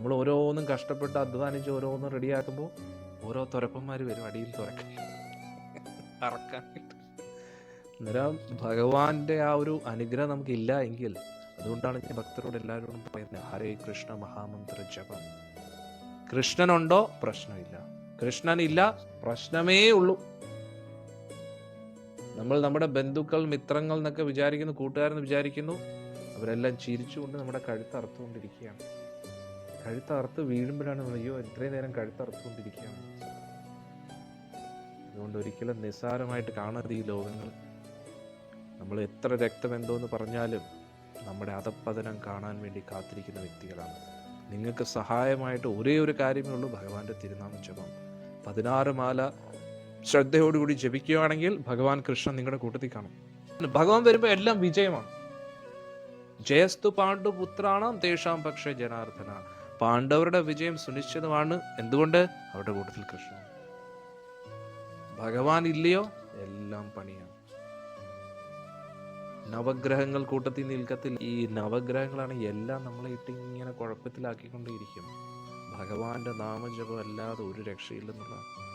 നമ്മൾ ഓരോന്നും കഷ്ടപ്പെട്ട് അധ്വാനിച്ച് ഓരോന്നും റെഡിയാക്കുമ്പോൾ ഓരോ തുരപ്പന്മാർ വരും അടിയിൽ തുറക്കാൻ. അറക്കാനായിട്ട് അന്നേരം ഭഗവാന്റെ ആ ഒരു അനുഗ്രഹം നമുക്കില്ല എങ്കിൽ അതുകൊണ്ടാണ് ഞാൻ ഭക്തരോട് എല്ലാവരോടും പറയുന്നത് ഹരേ കൃഷ്ണ മഹാമന്ത്ര ജപം. കൃഷ്ണനുണ്ടോ? പ്രശ്നമില്ല. കൃഷ്ണനില്ല പ്രശ്നമേ ഉള്ളൂ. നമ്മൾ നമ്മുടെ ബന്ധുക്കൾ മിത്രങ്ങൾ എന്നൊക്കെ വിചാരിക്കുന്നു കൂട്ടുകാരെന്ന് വിചാരിക്കുന്നു. അവരെല്ലാം ചിരിച്ചുകൊണ്ട് നമ്മുടെ കഴുത്ത് അറുത്തുകൊണ്ടിരിക്കുകയാണ്. കഴുത്ത് അറുത്ത് വീഴുമ്പോഴാണ് നമ്മൾ, അയ്യോ ഇത്രയും നേരം കഴുത്തറുത്തുകൊണ്ടിരിക്കുകയാണ്. അതുകൊണ്ട് ഒരിക്കലും നിസ്സാരമായിട്ട് കാണരുത് ഈ ലോകങ്ങൾ. നമ്മൾ എത്ര രക്തബന്ധമെന്ന് പറഞ്ഞാലും നമ്മുടെ അധപ്പതനം കാണാൻ വേണ്ടി കാത്തിരിക്കുന്ന വ്യക്തികളാണ്. നിങ്ങൾക്ക് സഹായമായിട്ട് ഒരേ ഒരു കാര്യമേ ഉള്ളൂ ഭഗവാന്റെ തിരുനാമ ജപം. പതിനാറ് മാല ശ്രദ്ധയോടുകൂടി ജപിക്കുകയാണെങ്കിൽ ഭഗവാൻ കൃഷ്ണൻ നിങ്ങളുടെ കൂട്ടത്തിൽ കാണും. ഭഗവാൻ വരുമ്പോൾ എല്ലാം വിജയമാണ്. ജയസ്തു പാണ്ഡുപുത്രാണാം തേഷാം പക്ഷേ ജനാർദ്ദന. പാണ്ഡവരുടെ വിജയം സുനിശ്ചിതമാണ്. എന്തുകൊണ്ട്? അവരുടെ കൂട്ടത്തിൽ കൃഷ്ണൻ. ഭഗവാൻ ഇല്ലയോ? എല്ലാം പണിയാണ്. നവഗ്രഹങ്ങൾ കൂട്ടത്തിൽ നിൽക്കത്തിൽ ഈ നവഗ്രഹങ്ങളാണ് എല്ലാം നമ്മളെ ഇട്ട് ഇങ്ങനെ കുഴപ്പത്തിലാക്കിക്കൊണ്ടേയിരിക്കും ഭഗവാന്റെ നാമജപം അല്ലാതെ ഒരു രക്ഷയില്ലെന്നുള്ളതാണ്.